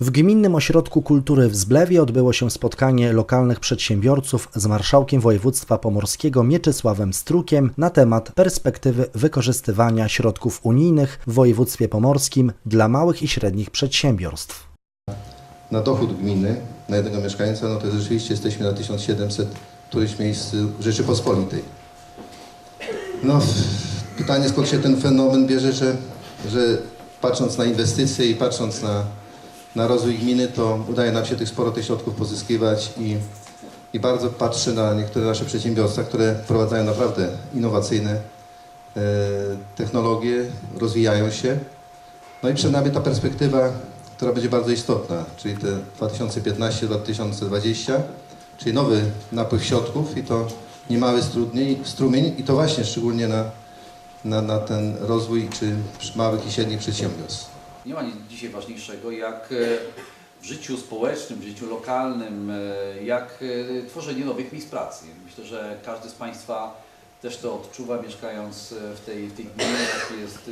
W Gminnym Ośrodku Kultury w Zblewie odbyło się spotkanie lokalnych przedsiębiorców z marszałkiem województwa pomorskiego Mieczysławem Strukiem na temat perspektywy wykorzystywania środków unijnych w województwie pomorskim dla małych i średnich przedsiębiorstw. na dochód gminy na jednego mieszkańca, no to rzeczywiście jesteśmy na 1700 któryś miejsc Rzeczypospolitej. No, pytanie skąd się ten fenomen bierze, że, że patrząc na inwestycje i patrząc na, na rozwój gminy, to udaje nam się tych sporo tych środków pozyskiwać i, i bardzo patrzę na niektóre nasze przedsiębiorstwa, które wprowadzają naprawdę innowacyjne e, technologie, rozwijają się. No i przed nami ta perspektywa, która będzie bardzo istotna, czyli te 2015-2020, czyli nowy napływ środków i to niemały strumień, i to właśnie szczególnie na, na, na ten rozwój czy małych i średnich przedsiębiorstw. Nie ma nic dzisiaj ważniejszego jak e, w życiu społecznym, w życiu lokalnym, e, jak e, tworzenie nowych miejsc pracy. Myślę, że każdy z Państwa też to odczuwa mieszkając w tej, w tej gminie, jaki jest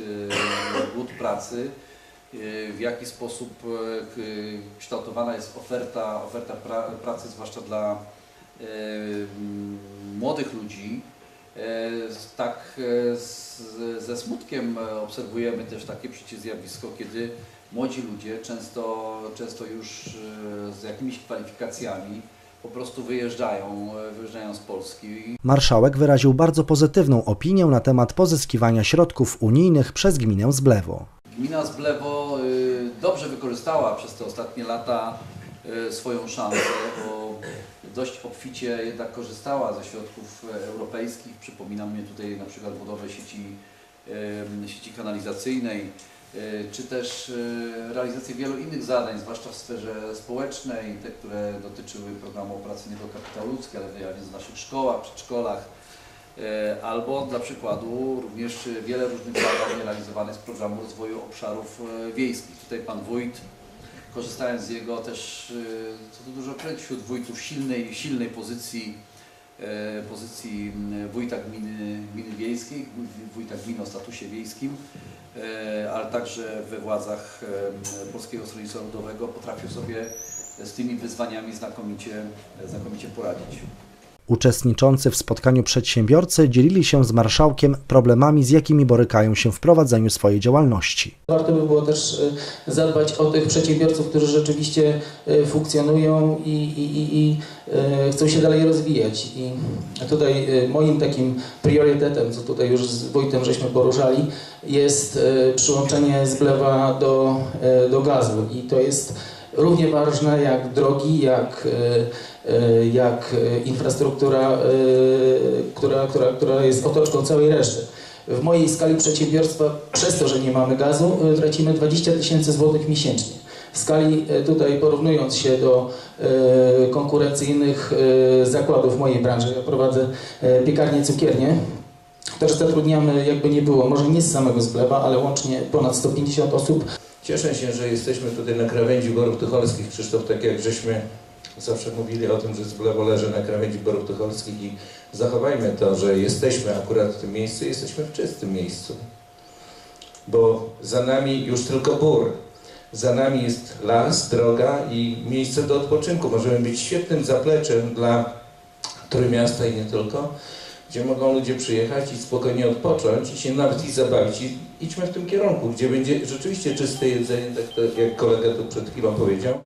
głód pracy, w jaki sposób kształtowana jest oferta, oferta pra, pracy, zwłaszcza dla młodych ludzi. Z- Tak e, z, ze smutkiem e, obserwujemy też takie przecież zjawisko, kiedy młodzi ludzie, często, często już e, z jakimiś kwalifikacjami, po prostu wyjeżdżają, e, wyjeżdżają z Polski. Marszałek wyraził bardzo pozytywną opinię na temat pozyskiwania środków unijnych przez gminę Zblewo. Gmina Zblewo dobrze wykorzystała przez te ostatnie lata swoją szansę, bo dość obficie jednak korzystała ze środków e, europejskich. Przypomina mnie tutaj na przykład budowę sieci, sieci kanalizacyjnej, y, czy też y, realizację wielu innych zadań, zwłaszcza w sferze społecznej, te, które dotyczyły programu operacyjnego Kapitał Ludzki, ale w naszych szkołach, przedszkolach, E, Albo dla przykładu również e, wiele różnych zadań realizowanych z programu rozwoju obszarów e, wiejskich. Tutaj Pan Wójt, korzystając z jego też, e, co tu dużo powiedzieć, wśród wójtów silnej, silnej pozycji, e, pozycji m, wójta gminy, gminy wiejskiej, wój- wójta gminy o statusie wiejskim, e, ale także we władzach e, Polskiego Stronnictwa Ludowego potrafił sobie z tymi wyzwaniami znakomicie, znakomicie poradzić. Uczestniczący w spotkaniu przedsiębiorcy dzielili się z marszałkiem problemami, z jakimi borykają się w prowadzeniu swojej działalności. Warto by było też e, zadbać o tych przedsiębiorców, którzy rzeczywiście e, funkcjonują i, i, i, i e, chcą się dalej rozwijać. I tutaj moim takim priorytetem, co tutaj już z Wojtem żeśmy poruszali, jest przyłączenie zblewa do, do gazu. I to jest równie ważne jak drogi, jak, e, e, jak infrastruktura, e, która, która, która jest otoczką całej reszty. W mojej skali przedsiębiorstwa, przez to, że nie mamy gazu, tracimy 20 tysięcy złotych miesięcznie. W skali tutaj porównując się do konkurencyjnych zakładów mojej branży, ja prowadzę piekarnię, cukiernię, też zatrudniamy jakby nie było, może nie z samego Zblewa, ale łącznie ponad 150 osób. Cieszę się, że jesteśmy tutaj na krawędzi Borów Tucholskich. Krzysztof, tak jak żeśmy zawsze mówili o tym, że Zblewo leży na krawędzi Borów Tucholskich i zachowajmy to, że jesteśmy akurat w tym miejscu, jesteśmy w czystym miejscu. Bo za nami już tylko bór. Za nami jest las, droga i miejsce do odpoczynku. Możemy być świetnym zapleczem dla Trójmiasta i nie tylko, gdzie mogą ludzie przyjechać i spokojnie odpocząć i się nawet i zabawić. I idźmy w tym kierunku, gdzie będzie rzeczywiście czyste jedzenie, tak to, jak kolega tu przed chwilą powiedział.